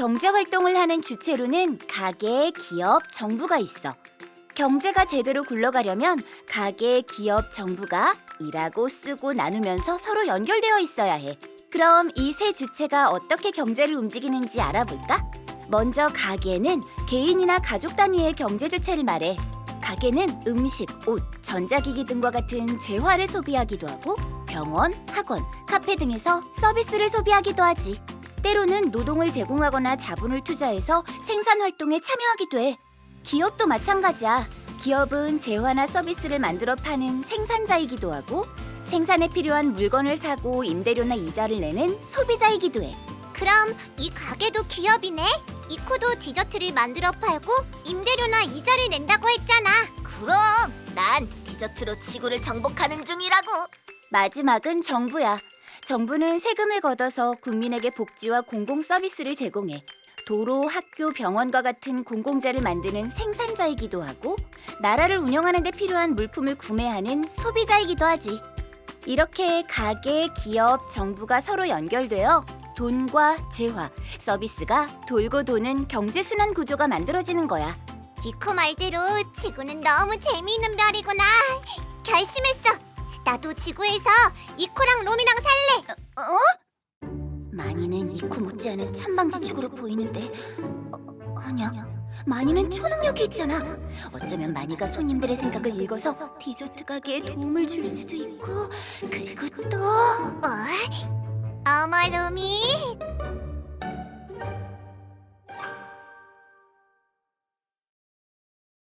경제 활동을 하는 주체로는 가게, 기업, 정부가 있어. 경제가 제대로 굴러가려면 가게, 기업, 정부가 일하고 쓰고 나누면서 서로 연결되어 있어야 해. 그럼 이 세 주체가 어떻게 경제를 움직이는지 알아볼까? 먼저 가게는 개인이나 가족 단위의 경제 주체를 말해. 가게는 음식, 옷, 전자기기 등과 같은 재화를 소비하기도 하고 병원, 학원, 카페 등에서 서비스를 소비하기도 하지. 때로는 노동을 제공하거나 자본을 투자해서 생산 활동에 참여하기도 해. 기업도 마찬가지야. 기업은 재화나 서비스를 만들어 파는 생산자이기도 하고 생산에 필요한 물건을 사고 임대료나 이자를 내는 소비자이기도 해. 그럼 이 가게도 기업이네. 이코도 디저트를 만들어 팔고 임대료나 이자를 낸다고 했잖아. 그럼 난 디저트로 지구를 정복하는 중이라고. 마지막은 정부야. 정부는 세금을 걷어서 국민에게 복지와 공공 서비스를 제공해. 도로, 학교, 병원과 같은 공공재를 만드는 생산자이기도 하고 나라를 운영하는 데 필요한 물품을 구매하는 소비자이기도 하지. 이렇게 가게, 기업, 정부가 서로 연결되어 돈과 재화, 서비스가 돌고 도는 경제 순환 구조가 만들어지는 거야. 이코 말대로 지구는 너무 재미있는 별이구나. 결심했어. 나도 지구에서 이코랑 롬이랑 살래. 마니는 이코 못지않은 천방지축으로 보이는데 어, 아니야. 마니는 초능력이 있잖아. 어쩌면 마니가 손님들의 생각을 읽어서 디저트 가게에 도움을 줄 수도 있고 그리고 또 어? 어머 롬이